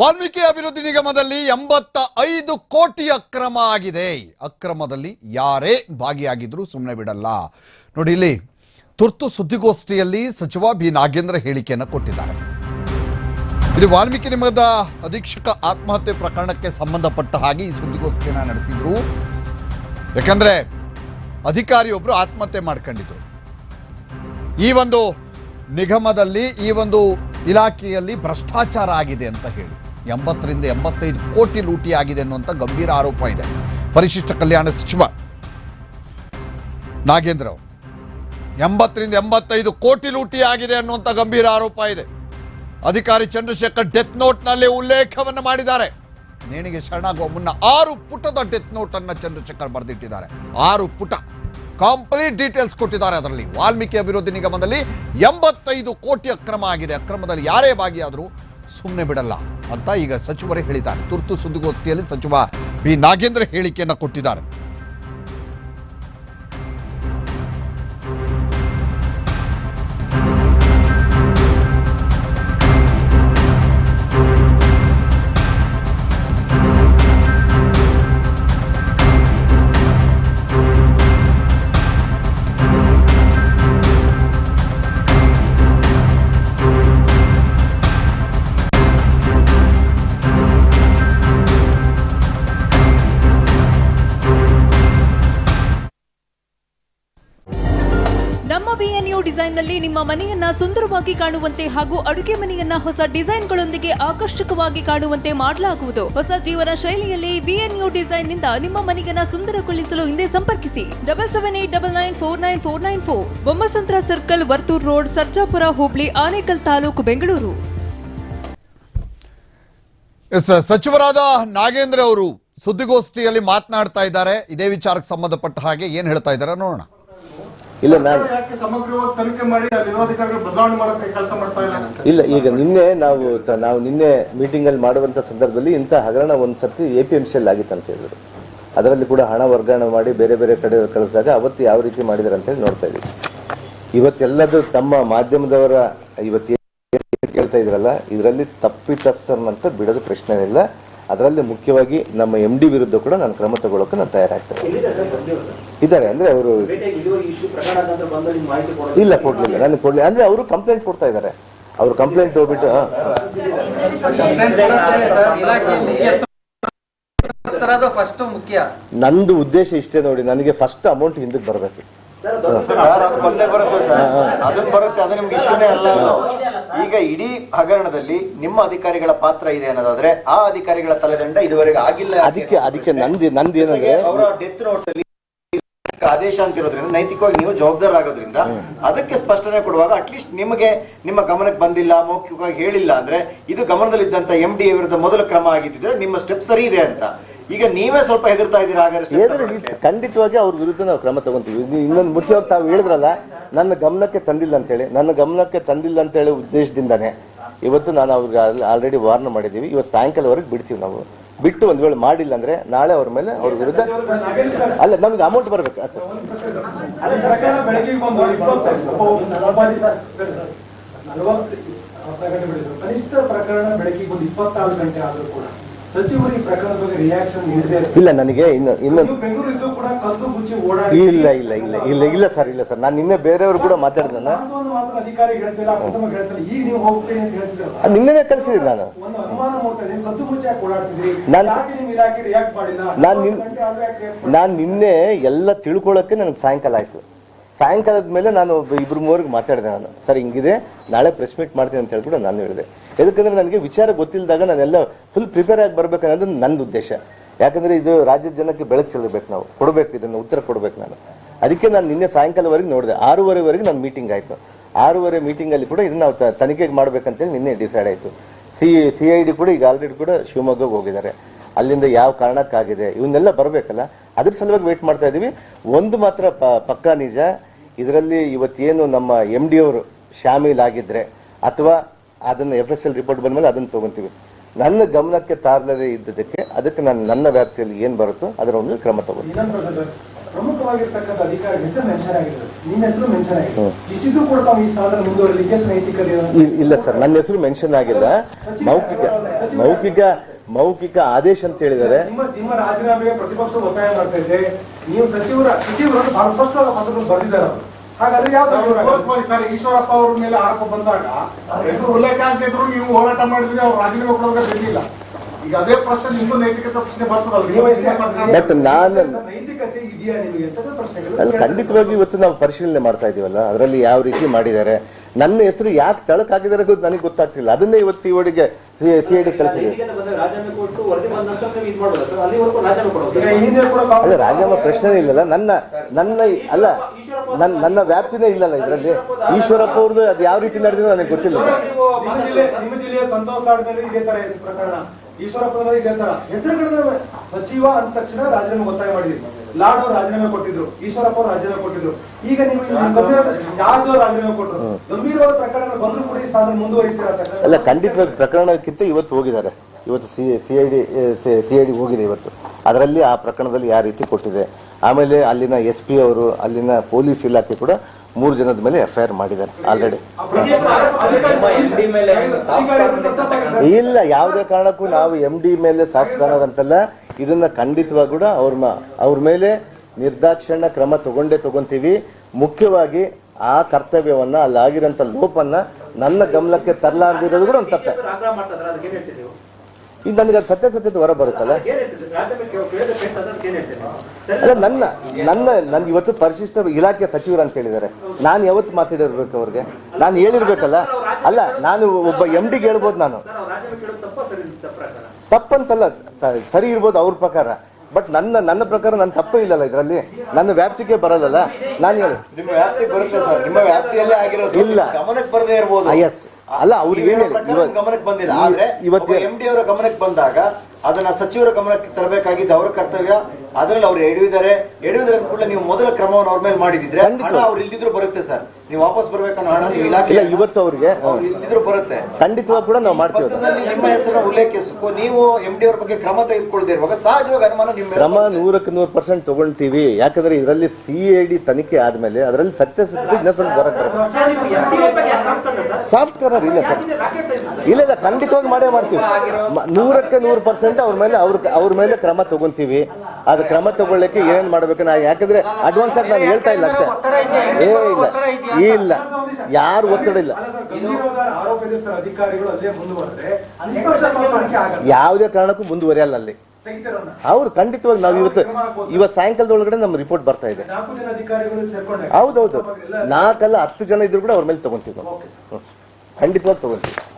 ವಾಲ್ಮೀಕಿ ಅಭಿವೃದ್ಧಿ ನಿಗಮದಲ್ಲಿ ಎಂಬತ್ತ ಐದು ಕೋಟಿ ಅಕ್ರಮ ಆಗಿದೆ. ಅಕ್ರಮದಲ್ಲಿ ಯಾರೇ ಭಾಗಿಯಾಗಿದ್ರು ಸುಮ್ಮನೆ ಬಿಡಲ್ಲ. ನೋಡಿ, ಇಲ್ಲಿ ತುರ್ತು ಸುದ್ದಿಗೋಷ್ಠಿಯಲ್ಲಿ ಸಚಿವ ಬಿ. ನಾಗೇಂದ್ರ ಹೇಳಿಕೆಯನ್ನು ಕೊಟ್ಟಿದ್ದಾರೆ. ಇಲ್ಲಿ ವಾಲ್ಮೀಕಿ ನಿಗಮದ ಅಧೀಕ್ಷಕ ಆತ್ಮಹತ್ಯೆ ಪ್ರಕರಣಕ್ಕೆ ಸಂಬಂಧಪಟ್ಟ ಹಾಗೆ ಈ ಸುದ್ದಿಗೋಷ್ಠಿಯನ್ನು ನಡೆಸಿದ್ರು. ಯಾಕಂದ್ರೆ ಅಧಿಕಾರಿಯೊಬ್ಬರು ಆತ್ಮಹತ್ಯೆ ಮಾಡ್ಕೊಂಡಿದ್ರು. ಈ ಒಂದು ನಿಗಮದಲ್ಲಿ, ಈ ಒಂದು ಇಲಾಖೆಯಲ್ಲಿ ಭ್ರಷ್ಟಾಚಾರ ಆಗಿದೆ ಅಂತ ಹೇಳಿ. ಎಂಬತ್ತರಿಂದ ಎಂಬತ್ತೈದು ಕೋಟಿ ಲೂಟಿ ಆಗಿದೆ ಅನ್ನುವಂಥ ಗಂಭೀರ ಆರೋಪ ಇದೆ. ಪರಿಶಿಷ್ಟ ಕಲ್ಯಾಣ ಸಚಿವ ನಾಗೇಂದ್ರ ಅವರು. ಎಂಬತ್ತರಿಂದ ಎಂಬತ್ತೈದು ಕೋಟಿ ಲೂಟಿ ಆಗಿದೆ ಅನ್ನುವಂಥ ಗಂಭೀರ ಆರೋಪ ಇದೆ. ಅಧಿಕಾರಿ ಚಂದ್ರಶೇಖರ್ ಡೆತ್ ನೋಟ್ನಲ್ಲಿ ಉಲ್ಲೇಖವನ್ನು ಮಾಡಿದ್ದಾರೆ. ನೇಣಿಗೆ ಶರಣಾಗುವ ಮುನ್ನ ಆರು ಪುಟದ ಡೆತ್ ನೋಟ್ ಅನ್ನ ಚಂದ್ರಶೇಖರ್ ಬರೆದಿಟ್ಟಿದ್ದಾರೆ. ಆರು ಪುಟ. ಕಂಪ್ಲೀಟ್ ಡೀಟೇಲ್ಸ್ ಕೊಟ್ಟಿದ್ದಾರೆ ಅದರಲ್ಲಿ. ವಾಲ್ಮೀಕಿ ಅಭಿವೃದ್ಧಿ ನಿಗಮದಲ್ಲಿ ಎಂಬತ್ತೈದು ಕೋಟಿ ಅಕ್ರಮ ಆಗಿದೆ. ಅಕ್ರಮದಲ್ಲಿ ಯಾರೇ ಭಾಗಿಯಾದರೂ ಸುಮ್ಮನೆ ಬಿಡಲ್ಲ. ಅಂತ ಈಗ ಸಚಿವರೇ ಹೇಳಿದ್ದಾರೆ. ತುರ್ತು ಸುದ್ದಿಗೋಷ್ಠಿಯಲ್ಲಿ ಸಚಿವ ಬಿ ನಾಗೇಂದ್ರ ಹೇಳಿಕೆಯನ್ನು ಕೊಟ್ಟಿದ್ದಾರೆ. ನಮ್ಮ ಬಿಎನ್ಯು ಡಿಸೈನ್ನಲ್ಲಿ ನಿಮ್ಮ ಮನೆಯನ್ನ ಸುಂದರವಾಗಿ ಕಾಣುವಂತೆ ಹಾಗೂ ಅಡುಗೆ ಮನೆಯನ್ನ ಹೊಸ ಡಿಸೈನ್ಗಳೊಂದಿಗೆ ಆಕರ್ಷಕವಾಗಿ ಕಾಣುವಂತೆ ಮಾಡಲಾಗುವುದು. ಹೊಸ ಜೀವನ ಶೈಲಿಯಲ್ಲಿ ಬಿಎನ್ಯು ಡಿಸೈನ್ನಿಂದ ನಿಮ್ಮ ಮನೆಯನ್ನ ಸುಂದರಗೊಳಿಸಲು ಹಿಂದೆ ಸಂಪರ್ಕಿಸಿ. Double seven eight double nine four nine four nine four. Bommasandra circle, Varthur road, Sarjapura, ಹೋಬಳಿ, ಆನೇಕಲ್ ತಾಲೂಕು, ಬೆಂಗಳೂರು. ಸಚಿವರಾದ ನಾಗೇಂದ್ರ ಅವರು ಸುದ್ದಿಗೋಷ್ಠಿಯಲ್ಲಿ ಮಾತನಾಡ್ತಾ ಇದ್ದಾರೆ. ಇದೇ ವಿಚಾರಕ್ಕೆ ಸಂಬಂಧಪಟ್ಟ ಹಾಗೆ ಏನು ಹೇಳ್ತಾ ಇದ್ದಾರೆ ನೋಡೋಣ. ಇಲ್ಲ ನಾನು ಇಲ್ಲ? ಈಗ ನಿನ್ನೆ ನಾವು ನಾವು ನಿನ್ನೆ ಮೀಟಿಂಗ್ ಅಲ್ಲಿ ಮಾಡುವಂತ ಸಂದರ್ಭದಲ್ಲಿ ಇಂಥ ಹಗರಣ ಒಂದ್ಸರ್ತಿ ಎ ಪಿ ಎಂ ಸಿ ಅಲ್ಲಿ ಆಗಿತ್ತು ಅಂತ ಹೇಳಿದ್ರು. ಅದರಲ್ಲಿ ಕೂಡ ಹಣ ವರ್ಗಾವಣೆ ಮಾಡಿ ಬೇರೆ ಬೇರೆ ಕಡೆ ಕಳಿಸಿದಾಗ ಅವತ್ತು ಯಾವ ರೀತಿ ಮಾಡಿದಾರೆ ಅಂತ ಹೇಳಿ ನೋಡ್ತಾ ಇದ್ದೀವಿ. ಇವತ್ತೆಲ್ಲದೂ ತಮ್ಮ ಮಾಧ್ಯಮದವರ ಇವತ್ತು ಕೇಳ್ತಾ ಇದ್ರಲ್ಲ ಇದರಲ್ಲಿ ತಪ್ಪಿತಸ್ಥರನ್ನಂತ ಬಿಡೋದು ಪ್ರಶ್ನೆ ಇಲ್ಲ. ಅದರಲ್ಲಿ ಮುಖ್ಯವಾಗಿ ನಮ್ಮ ಎಂ ಡಿ ವಿರುದ್ಧ ಕೂಡ ನಾನು ಕ್ರಮ ತಗೊಳ್ಳೋಕೆ ನಾನು ತಯಾರಾಗ್ತೇನೆ. ಇದ್ದಾರೆ ಅಂದ್ರೆ ಅವರು ಇಲ್ಲ ಕೊಡ್ಲಿಲ್ಲ. ನನಗೆ ಕೊಡ್ಲಿ ಅಂದ್ರೆ ಅವರು ಕಂಪ್ಲೇಂಟ್ ಕೊಡ್ತಾ ಇದ್ದಾರೆ. ಅವರು ಕಂಪ್ಲೇಂಟ್ ಹೋಗ್ಬಿಟ್ಟು ನಂದು ಉದ್ದೇಶ ಇಷ್ಟೇ ನೋಡಿ ನನಗೆ ಫಸ್ಟ್ ಅಮೌಂಟ್ ಹಿಂದಕ್ಕೆ ಬರಬೇಕು. ಸರ್ ಅದು ಬಂದೇ ಬರುತ್ತೆ ಸರ್. ಅದನ್ನ ಬರುತ್ತೆ ಅದು ನಿಮ್ಗೆ ಇಶ್ಯೂನೇ ಅಲ್ಲ ಅದು. ಈಗ ಇಡೀ ಹಗರಣದಲ್ಲಿ ನಿಮ್ಮ ಅಧಿಕಾರಿಗಳ ಪಾತ್ರ ಇದೆ ಅನ್ನೋದಾದ್ರೆ ಆ ಅಧಿಕಾರಿಗಳ ತಲೆದಂಡ ಇದುವರೆಗೆ ಆಗಿಲ್ಲ? ಅದಕ್ಕೆ ಅದಕ್ಕೆ ನಂದಿ ನಂದಿ ಏನಂದ್ರೆ ಅವರ ಡೆತ್ ನೋಟ್ ಅಲ್ಲಿ ಆದೇಶ ಅಂತ ಇರೋದ್ರಿಂದ ನೈತಿಕವಾಗಿ ನೀವು ಜವಾಬ್ದಾರರಾಗೋದ್ರಿಂದ ಅದಕ್ಕೆ ಸ್ಪಷ್ಟನೆ ಕೊಡುವಾಗ ಅಟ್ಲೀಸ್ಟ್ ನಿಮಗೆ ನಿಮ್ಮ ಗಮನಕ್ಕೆ ಬಂದಿಲ್ಲ ಮೌಖಿಕವಾಗಿ ಹೇಳಿಲ್ಲ ಅಂದ್ರೆ ಇದು ಗಮನದಲ್ಲಿದ್ದಂತ ಎಂ ಡಿ ವಿರುದ್ಧ ಮೊದಲ ಕ್ರಮ ಆಗಿದ್ದಿದ್ರೆ ನಿಮ್ಮ ಸ್ಟೆಪ್ ಸರಿ ಇದೆ ಅಂತ. ಈಗ ನೀವೇ ಸ್ವಲ್ಪ ಹೆದರ್ತಾ ಇದ್ದೀರಾ? ಹಾಗಾದ್ರೆ ಖಂಡಿತವಾಗಿ ಅವ್ರ ವಿರುದ್ಧ ನಾವು ಕ್ರಮ ತಗೊಂತೀವಿ. ಇದು ಇನ್ನೊಂದು ಮುಖ್ಯವಾಗಿ ತಾವು ಹೇಳಿದ್ರಲ್ಲ ನನ್ನ ಗಮನಕ್ಕೆ ತಂದಿಲ್ಲ ಅಂತೇಳಿ. ನನ್ನ ಗಮನಕ್ಕೆ ತಂದಿಲ್ಲ ಅಂತೇಳಿ ಉದ್ದೇಶದಿಂದಾನೆ ಇವತ್ತು ನಾನು ಅವ್ರಿಗೆ ಆಲ್ರೆಡಿ ವಾರ್ನ್ ಮಾಡಿದ್ದೀವಿ. ಇವತ್ತು ಸಾಯಂಕಾಲವರೆಗೆ ಬಿಡ್ತೀವಿ ನಾವು. ಬಿಟ್ಟು ಒಂದು ವೇಳೆ ಮಾಡಿಲ್ಲ ಅಂದ್ರೆ ನಾಳೆ ಅವ್ರ ಮೇಲೆ ಅವ್ರ ವಿರುದ್ಧ ಅಲ್ಲ ನಮ್ಗೆ ಅಮೌಂಟ್ ಬರ್ಬೇಕು. ಕನಿಷ್ಠ ಪ್ರಕರಣ ಬೆಳಗ್ಗೆ ಒಂದು ಇಪ್ಪತ್ತಾರು ಗಂಟೆ ಆದರೂ ಕೂಡ ಇಲ್ಲ ನನಗೆ ಇನ್ನು ಇನ್ನೊಂದು ಇಲ್ಲ ಇಲ್ಲ ಇಲ್ಲ ಇಲ್ಲ ಇಲ್ಲ ಸರ್ ಇಲ್ಲ ಸರ್. ನಾನು ನಿನ್ನೆ ಬೇರೆಯವರು ಕೂಡ ಮಾತಾಡಿದ ನಿನ್ನೆ ಮಾತ್ರ ನಾನು. ನಾನು ನಿನ್ನೆ ಎಲ್ಲ ತಿಳ್ಕೊಳ್ಳೋಕೆ ನನಗೆ ಸಾಯಂಕಾಲ ಆಯ್ತು. ಸಾಯಂಕಾಲದ ಮೇಲೆ ನಾನು ಒಬ್ಬ ಇಬ್ರು ಮೂವರಿಗೆ ಮಾತಾಡಿದೆ ನಾನು. ಸರ್, ಹಿಂಗಿದೆ. ನಾಳೆ ಪ್ರೆಸ್ ಮೀಟ್ ಮಾಡ್ತೀನಿ ಅಂತ ಹೇಳ್ಬಿಟ್ಟು ನಾನು ಹೇಳಿದೆ. ಯಾಕಂದ್ರೆ ನನಗೆ ವಿಚಾರ ಗೊತ್ತಿಲ್ಲದಾಗ ನಾನೆಲ್ಲ ಫುಲ್ ಪ್ರಿಪೇರ್ ಆಗಿ ಬರ್ಬೇಕು ಅನ್ನೋದು ನನ್ನ ಉದ್ದೇಶ. ಯಾಕಂದ್ರೆ ಇದು ರಾಜ್ಯದ ಜನಕ್ಕೆ ಬೆಳಕು ಚೆಲ್ಲಬೇಕು ನಾವು. ಕೊಡಬೇಕು, ಇದನ್ನು ಉತ್ತರ ಕೊಡ್ಬೇಕು ನಾನು. ಅದಕ್ಕೆ ನಾನು ನಿನ್ನೆ ಸಾಯಂಕಾಲವರೆಗೆ ನೋಡಿದೆ. ಆರೂವರೆವರೆಗೆ ನನ್ನ ಮೀಟಿಂಗ್ ಆಯಿತು. ಆರೂವರೆ ಮೀಟಿಂಗ್ ಅಲ್ಲಿ ಕೂಡ ಇದನ್ನ ನಾವು ತನಿಖೆಗೆ ಮಾಡ್ಬೇಕಂತೇಳಿ ನಿನ್ನೆ ಡಿಸೈಡ್ ಆಯಿತು. ಸಿ ಸಿ ಐ ಡಿ ಕೂಡ ಈಗ ಆಲ್ರೆಡಿ ಕೂಡ ಶಿವಮೊಗ್ಗಕ್ಕೆ ಹೋಗಿದ್ದಾರೆ. ಅಲ್ಲಿಂದ ಯಾವ ಕಾರಣಕ್ಕಾಗಿದೆ? ಇವನ್ನೆಲ್ಲ ಬರಬೇಕಲ್ಲ. ಅದ್ರ ಸಲುವಾಗಿ ವೇಟ್ ಮಾಡ್ತಾ ಇದೀವಿ. ಒಂದು ಮಾತ್ರ ಪಕ್ಕಾ ನಿಜ. ಇದರಲ್ಲಿ ಇವತ್ತೇನು ನಮ್ಮ ಎಂ ಡಿ ಅವರು ಶಾಮೀಲ್ ಆಗಿದ್ರೆ ಅಥವಾ ಅದನ್ನ ಎಫ್ ಎಸ್ ಎಲ್ ರಿಪೋರ್ಟ್ ಬಂದ್ಮೇಲೆ ಅದನ್ನ ತಗೊಂತೀವಿ. ನನ್ನ ಗಮನಕ್ಕೆ ತಾರಲೇ ಇದ್ದದಕ್ಕೆ ಅದಕ್ಕೆ ನಾನು ನನ್ನ ವ್ಯಾಪ್ತಿಯಲ್ಲಿ ಏನ್ ಬರುತ್ತೋ ಅದರ ಒಂದು ಕ್ರಮ ಇಲ್- ಇಲ್ಲ ಸರ್ ನನ್ನ ಹೆಸರು ಮೆನ್ಷನ್ ಆಗಿಲ್ಲ. ಮೌಖಿಕ ಮೌಖಿಕ ಮೌಖಿಕ ಆದೇಶ ಅಂತ ಹೇಳಿದ್ದಾರೆ. ನಿಮ್ಮ ನಿಮ್ಮ ರಾಜೀನಾಮೆಗೆ ಪ್ರತಿಪಕ್ಷ ಒತ್ತಾಯ ಮಾಡ್ತಾ ಇದೆ. ನೀವು ಸಚಿವರ ಸಚಿವರನ್ನು ಬಹಳ ಸ್ಪಷ್ಟವಾದ ಪತ್ರದಲ್ಲಿ ಬರೆದಿದ್ದಾರೆ ಹಾಗಾದ್ರೆ ಯಾವ ಸಚಿವರಾಗಿದ್ದಾರೆ? ಸರ್ ಈಶ್ವರಪ್ಪ ಅವ್ರ ಮೇಲೆ ಆರೋಪ ಬಂದಾಗ ಹೆಸರು ಉಲ್ಲೇಖ ಅಂತಿದ್ರು ನೀವು ಹೋರಾಟ ಮಾಡಿದ್ರೆ ಅವ್ರು ರಾಜೀನಾಮೆ ಕೊಡೋಕೆ ಬಿಡ್ಲಿಲ್ಲ ಈಗ ಅದೇ ಪ್ರಶ್ನೆ ನೈತಿಕತೆ ಪ್ರಶ್ನೆ ಬರ್ತದಲ್ಲ ನೈತಿಕತೆ ಇದೆಯಾ ನಿಮಗೆ ಅಂತ ಪ್ರಶ್ನೆಗಳು ಖಂಡಿತವಾಗಿ ಇವತ್ತು ನಾವು ಪರಿಶೀಲನೆ ಮಾಡ್ತಾ ಇದೀವಲ್ಲ ಅದರಲ್ಲಿ ಯಾವ ರೀತಿ ಮಾಡಿದ್ದಾರೆ? ನನ್ನ ಹೆಸರು ಯಾಕೆ ತಳಕ್ ಹಾಕಿದ್ದಾರೆ ಗೊತ್ತು ನನಗೆ ಗೊತ್ತಾಗ್ತಿಲ್ಲ. ಅದನ್ನೇ ಇವತ್ತು ಸಿ ಸಿ ಐ ಕಾಂಗ್ರೆಸ್ ರಾಜೀನಾಮೆ ಪ್ರಶ್ನೆನೇ ಇಲ್ಲಲ್ಲ. ನನ್ನ ನನ್ನ ಅಲ್ಲ ನನ್ನ ನನ್ನ ವ್ಯಾಪ್ತಿನೇ ಇಲ್ಲಲ್ಲ ಇದರಲ್ಲಿ. ಈಶ್ವರಪ್ಪ ಅವ್ರದ್ದು ಅದು ಯಾವ ರೀತಿ ನಡೆದಿದೆ ನನಗೆ ಗೊತ್ತಿಲ್ಲ. ನೀವು ನಿಮ್ಮ ಜಿಲ್ಲೆ ನಿಮ್ಮ ಜಿಲ್ಲೆಯ ಸಂತೋಷ್ ಲಾಡ್ ಮೇಲೆ ಇದೇ ತರ ಹೆಸರು ಸಚಿವ ಅಂದ ತಕ್ಷಣ ರಾಜೀನಾಮೆ ಒತ್ತಾಯ ಮಾಡಿದ್ರು. ಲಾಡ್ ಅವರು ರಾಜೀನಾಮೆ ಕೊಟ್ಟಿದ್ರು ಈಶ್ವರಪ್ಪ ಅವ್ರು ರಾಜೀನಾಮೆ ಕೊಟ್ಟಿದ್ರು. ಈಗ ನೀವು ಜಾರ್ಜ್ ಅವರು ರಾಜೀನಾಮೆ ಕೊಟ್ಟರು? ಗಂಭೀರವಾದ ಪ್ರಕರಣ ಬಂದ್ರು ಕೂಡ ಈ ಸ್ಥಾನ ಮುಂದುವರಿತೀರಾ ಅಲ್ಲ ಖಂಡಿತ ಪ್ರಕರಣಕ್ಕಿಂತ ಇವತ್ತು ಹೋಗಿದ್ದಾರೆ. ಇವತ್ತು C C I D C I D ಹೋಗಿದೆ ಇವತ್ತು. ಅದರಲ್ಲಿ ಆ ಪ್ರಕರಣದಲ್ಲಿ ಯಾವ ರೀತಿ ಕೊಟ್ಟಿದೆ? ಆಮೇಲೆ ಅಲ್ಲಿನ ಎಸ್ ಪಿ ಅವರು ಅಲ್ಲಿನ ಪೊಲೀಸ್ ಇಲಾಖೆ ಕೂಡ ಮೂರು ಜನದ ಮೇಲೆ ಎಫ್ ಐ ಆರ್ ಮಾಡಿದ್ದಾರೆ ಆಲ್ರೆಡಿ. ಇಲ್ಲ ಯಾವುದೇ ಕಾರಣಕ್ಕೂ ನಾವು ಎಂ ಡಿ ಮೇಲೆ ಸಾಫ್ಟ್ ಕಾರ್ನರ್ ಅಂತಲ್ಲ ಇದನ್ನ ಖಂಡಿತವಾಗಿ ಕೂಡ ಅವ್ರ ಅವ್ರ ಮೇಲೆ ನಿರ್ದಾಕ್ಷಿಣ್ಯ ಕ್ರಮ ತಗೊಂಡೇ ತಗೊಂತೀವಿ. ಮುಖ್ಯವಾಗಿ ಆ ಕರ್ತವ್ಯವನ್ನ ಅಲ್ಲಿ ಆಗಿರೋಂಥ ಲೋಪನ್ನ ನನ್ನ ಗಮನಕ್ಕೆ ತರಲಾರ್ದಿರೋದು ಕೂಡ ಒಂದು ತಪ್ಪೆ. ಇದು ನನಗೆ ಅದು ಸತ್ಯದ ಹೊರ ಬರುತ್ತಲ್ಲ. ಅಲ್ಲ ನನ್ನ ನನ್ನ ನನ್ ಇವತ್ತು ಪರಿಶಿಷ್ಟ ಇಲಾಖೆ ಸಚಿವರು ಅಂತ ಹೇಳಿದ್ದಾರೆ. ನಾನು ಯಾವತ್ತು ಮಾತಾಡಿರ್ಬೇಕು ಅವ್ರಿಗೆ? ನಾನು ಹೇಳಿರ್ಬೇಕಲ್ಲ? ಅಲ್ಲ ನಾನು ಒಬ್ಬ ಎಂ ಡಿಗೆ ಹೇಳ್ಬೋದು ನಾನು. ತಪ್ಪಂತಲ್ಲ ಸರಿ ಇರ್ಬೋದು ಅವ್ರ ಪ್ರಕಾರ. ಬಟ್ ನನ್ನ ನನ್ನ ಪ್ರಕಾರ ನನ್ನ ತಪ್ಪು ಇಲ್ಲಲ್ಲ ಇದರಲ್ಲಿ? ನನ್ನ ವ್ಯಾಪ್ತಿಗೆ ಬರೋದಲ್ಲ ನಾನು ಹೇಳಿ. ಇಲ್ಲ. ಎಸ್ ಅಲ್ಲ ಅವ್ರಿಗೆ ಏನ್ ಗಮನಕ್ಕೆ ಬಂದಿಲ್ಲ. ಆದ್ರೆ ಇವತ್ತು ಎಂ ಡಿ ಅವರ ಗಮನಕ್ಕೆ ಬಂದಾಗ ಅದನ್ನ ಸಚಿವರ ಗಮನಕ್ಕೆ ತರಬೇಕಾಗಿದ್ದು ಅವರ ಕರ್ತವ್ಯ. ಅದ್ರಲ್ಲಿ ಅವ್ರು ಎಡವಿದ್ದಾರೆ. ಎಡವಿದ್ರೆ ಕೂಡ ನೀವು ಮೊದಲ ಕ್ರಮವನ್ನು ಅವ್ರ ಮೇಲೆ ಮಾಡಿದಿದ್ರೆ. ಹಣ ಅವ್ರು ಇಲ್ದಿದ್ರು ಬರುತ್ತೆ ಸರ್. ನೀವು ವಾಪಸ್ ಬರ್ಬೇಕನ್ನೋ ಹಣ ನೀವು ಇಲಾಖೆ ಇಲ್ಲ ಇವತ್ತು ಅವ್ರಿಗೆ ಅವ್ರು ಇಲ್ದಿದ್ರು ಬರುತ್ತೆ. ಖಂಡಿತವಾಗಿ ಕೂಡ ನಾವು ಮಾಡ್ತೀವಿ ನಿಮ್ಮ ಹೆಸರನ್ನ ಉಲ್ಲೇಖಿಸಬೇಕು ನೀವು ಎಂ ಡಿ ಅವ್ರ ಬಗ್ಗೆ ಕ್ರಮ ತೆಗೆದುಕೊಳ್ಳದೆ ಇರುವಾಗ ಸಹಜವಾಗಿ ಅನುಮಾನ ನಿಮ್ಮ ಕ್ರಮ ನೂರಕ್ಕೆ ನೂರು ಪರ್ಸೆಂಟ್ ತಗೊಳ್ತೀವಿ. ಯಾಕಂದ್ರೆ ಇದರಲ್ಲಿ ಸಿ ಎ ಡಿ ತನಿಖೆ ಆದ್ಮೇಲೆ ಅದರಲ್ಲಿ ಸತ್ಯ ಸತ್ಯ ಸಾಫ್ಟ್ ಇಲ್ಲ ಸರ್. ಇಲ್ಲ ಇಲ್ಲ, ಖಂಡಿತವಾಗಿ ಮಾಡೇ ಮಾಡ್ತೀವಿ. ನೂರಕ್ಕೆ ನೂರು ಪರ್ಸೆಂಟ್ ಅವ್ರ ಮೇಲೆ ಅವ್ರ ಅವ್ರ ಮೇಲೆ ಕ್ರಮ ತಗೊಂತೀವಿ. ಅದು ಕ್ರಮ ತಗೊಳ್ಳಕ್ಕೆ ಏನ್ ಮಾಡ್ಬೇಕು ನಾ ಯಾಕಂದ್ರೆ ಅಡ್ವಾನ್ಸ್ ಆಗಿ ನಾನು ಹೇಳ್ತಾ ಇಲ್ಲ ಅಷ್ಟೇ. ಏ, ಇಲ್ಲ. ಇಲ್ಲ. ಯಾರು ಒತ್ತಡ ಇಲ್ಲ. ಯಾವುದೇ ಕಾರಣಕ್ಕೂ ಮುಂದುವರಿಯಲ್ಲ ಅಲ್ಲಿ. ಅವ್ರು ಖಂಡಿತವಾಗಿ ನಾವು ಇವತ್ತು ಇವತ್ತು ಸಾಯಂಕಾಲದ ಒಳಗಡೆ ನಮ್ಮ ರಿಪೋರ್ಟ್ ಬರ್ತಾ ಇದೆ. ಹೌದೌದು. ನಾಲ್ಕಲ್ಲ ಹತ್ತು ಜನ ಇದ್ರು ಕೂಡ ಅವ್ರ ಮೇಲೆ ತಗೊಂತೀವಿ ನಾವು. ಖಂಡಿತವಾಗಿ ತಗೊಂತೀವಿ